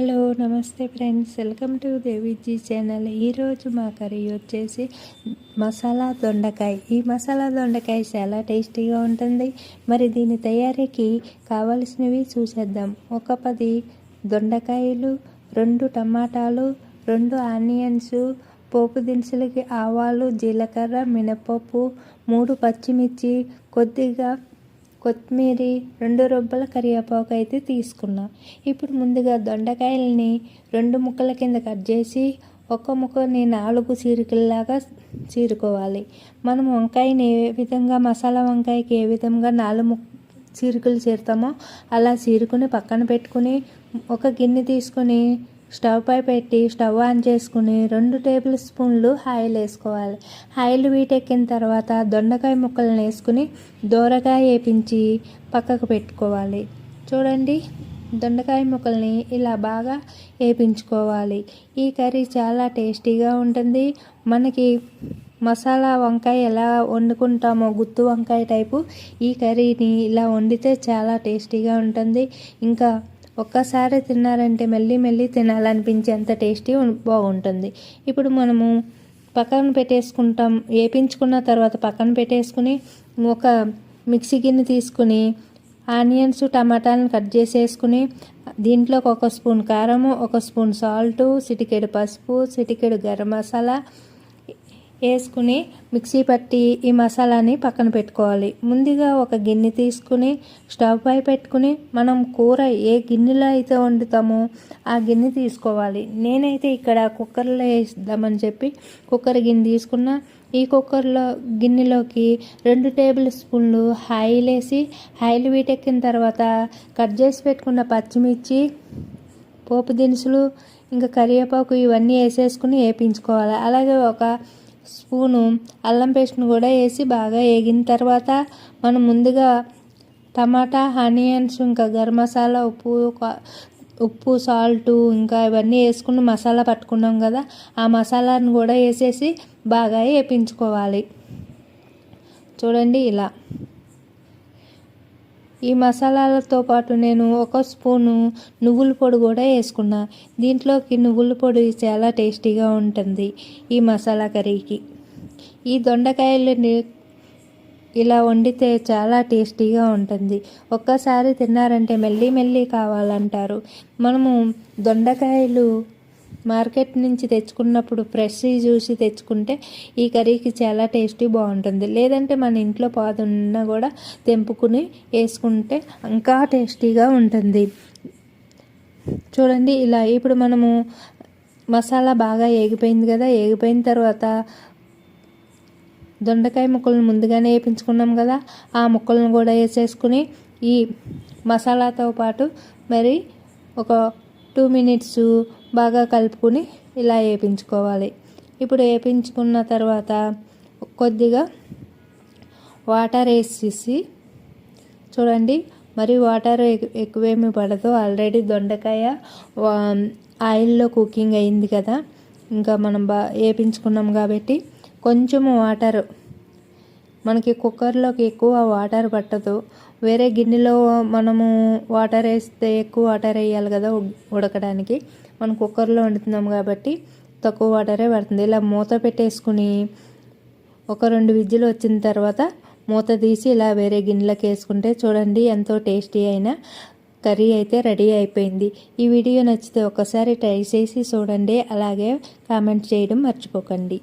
Hello నమస్తే friends. Welcome to Deviji channel. ఈరోజు మా కర్రీ వచ్చేసి మసాలా దొండకాయ. ఈ మసాలా దొండకాయ చాలా టేస్టీగా ఉంటుంది. మరి దీని తయారీకి కావలసినవి చూసేద్దాం. ఒక పది దొండకాయలు రెండు టమాటాలు రెండు ఆనియన్స్ పోపు దినుసులకి ఆవాలు జీలకర్ర మినపప్పు మూడు పచ్చిమిర్చి కొద్దిగా కొత్తిమీర రెండు రొబ్బల కరివేపాకు అయితే తీసుకున్నా. ఇప్పుడు ముందుగా దొండకాయలని రెండు ముక్కల కింద కట్ చేసి ఒక్క ముక్కని నాలుగు చీరికల్లాగా చీరుకోవాలి. మనం వంకాయని ఏ విధంగా మసాలా వంకాయకి ఏ విధంగా నాలుగు ముక్క చేరుతామో అలా చీరుకుని పక్కన పెట్టుకుని ఒక గిన్నె తీసుకొని స్టవ్ పై పెట్టి స్టవ్ ఆన్ చేసుకుని రెండు టేబుల్ స్పూన్లు హాయిల్ వేసుకోవాలి. హాయిల్ వీటెక్కిన తర్వాత దొండకాయ ముక్కలను వేసుకుని దోరకాయ వేపించి పక్కకు పెట్టుకోవాలి. చూడండి దొండకాయ ముక్కల్ని ఇలా బాగా వేపించుకోవాలి. ఈ కర్రీ చాలా టేస్టీగా ఉంటుంది. మనకి మసాలా వంకాయ ఎలా వండుకుంటామో గుత్తు వంకాయ టైపు ఈ కర్రీని ఇలా వండితే చాలా టేస్టీగా ఉంటుంది. ఇంకా ఒక్కసారి తిన్నారంటే మళ్ళీ మళ్ళీ తినాలనిపించేంత టేస్టీ బాగుంటుంది. ఇప్పుడు మనము పక్కన పెట్టేసుకుంటాం వేపించుకున్న తర్వాత పక్కన పెట్టేసుకుని ఒక మిక్సీ గిన్నె తీసుకుని ఆనియన్స్ టమాటాలను కట్ చేసేసుకుని దీంట్లోకి ఒక స్పూన్ కారము ఒక స్పూన్ సాల్టు సిటికెడు పసుపు సిటికెడు గరం మసాలా వేసుకుని మిక్సీ పట్టి ఈ మసాలాని పక్కన పెట్టుకోవాలి. ముందుగా ఒక గిన్నె తీసుకుని స్టవ్ పై పెట్టుకుని మనం కూర ఏ గిన్నెలో అయితే వండుతామో ఆ గిన్నె తీసుకోవాలి. నేనైతే ఇక్కడ కుక్కర్లో వేద్దామని చెప్పి కుక్కర్ గిన్నె తీసుకున్న. ఈ కుక్కర్లో గిన్నెలోకి రెండు టేబుల్ స్పూన్లు ఆయిల్ వేసి ఆయిల్ వీటెక్కిన తర్వాత కట్ చేసి పెట్టుకున్న పచ్చిమిర్చి పోపు దినుసులు ఇంకా కరివేపాకు ఇవన్నీ వేసేసుకుని వేపించుకోవాలి. అలాగే ఒక స్పూను అల్లం పేస్ట్ను కూడా వేసి బాగా వేగిన తర్వాత మనం ముందుగా టమాటా ఆనియన్స్ ఇంకా గరం మసాలా ఉప్పు ఉప్పు సాల్ట్ ఇంకా ఇవన్నీ వేసుకుని మసాలా పట్టుకున్నాం కదా ఆ మసాలాను కూడా వేసేసి బాగా వేపించుకోవాలి. చూడండి ఇలా. ఈ మసాలాలతో పాటు నేను ఒక స్పూను నువ్వుల పొడి కూడా వేసుకున్నా. దీంట్లోకి నువ్వుల పొడి చాలా టేస్టీగా ఉంటుంది ఈ మసాలా కర్రీకి. ఈ దొండకాయలని ఇలా వండితే చాలా టేస్టీగా ఉంటుంది. ఒక్కసారి తిన్నారంటే మెల్లి మెల్లి కావాలంటారు. మనము దొండకాయలు మార్కెట్ నుంచి తెచ్చుకున్నప్పుడు ఫ్రెష్ చూసి తెచ్చుకుంటే ఈ కర్రీకి చాలా టేస్టీ బాగుంటుంది. లేదంటే మన ఇంట్లో పాదున్నా కూడా తెంపుకుని వేసుకుంటే ఇంకా టేస్టీగా ఉంటుంది. చూడండి ఇలా ఇప్పుడు మనము మసాలా బాగా ఏగిపోయింది కదా ఏగిపోయిన తర్వాత దొండకాయ ముక్కలను ముందుగానే వేయించుకున్నాం కదా ఆ ముక్కలను కూడా వేసేసుకుని ఈ మసాలాతో పాటు మరి ఒక టూ మినిట్స్ బాగా కలుపుకొని ఇలా వేయించుకోవాలి ఇప్పుడు వేపించుకున్న తర్వాత కొద్దిగా వాటర్ వేసేసి చూడండి మరి వాటర్ ఎక్కువేమి పడదు. ఆల్రెడీ దొండకాయ ఆయిల్లో కుకింగ్ అయింది కదా. ఇంకా మనం బా వేయించుకున్నాం కాబట్టి కొంచెము వాటర్ మనకి కుక్కర్లోకి ఎక్కువ వాటర్ పట్టదు. వేరే గిన్నెలో మనము వాటర్ వేస్తే ఎక్కువ వాటర్ వేయాలి కదా ఉడకడానికి. మనం కుక్కర్లో వండుతున్నాం కాబట్టి తక్కువ వాటరే పడుతుంది. ఇలా మూత పెట్టేసుకుని ఒక రెండు విజ్జులు వచ్చిన తర్వాత మూత తీసి ఇలా వేరే గిన్నెలోకి వేసుకుంటే చూడండి ఎంతో టేస్టీ అయిన కర్రీ అయితే రెడీ అయిపోయింది. ఈ వీడియో నచ్చితే ఒకసారి ట్రై చేసి చూడండి. అలాగే కామెంట్ చేయడం మర్చిపోకండి.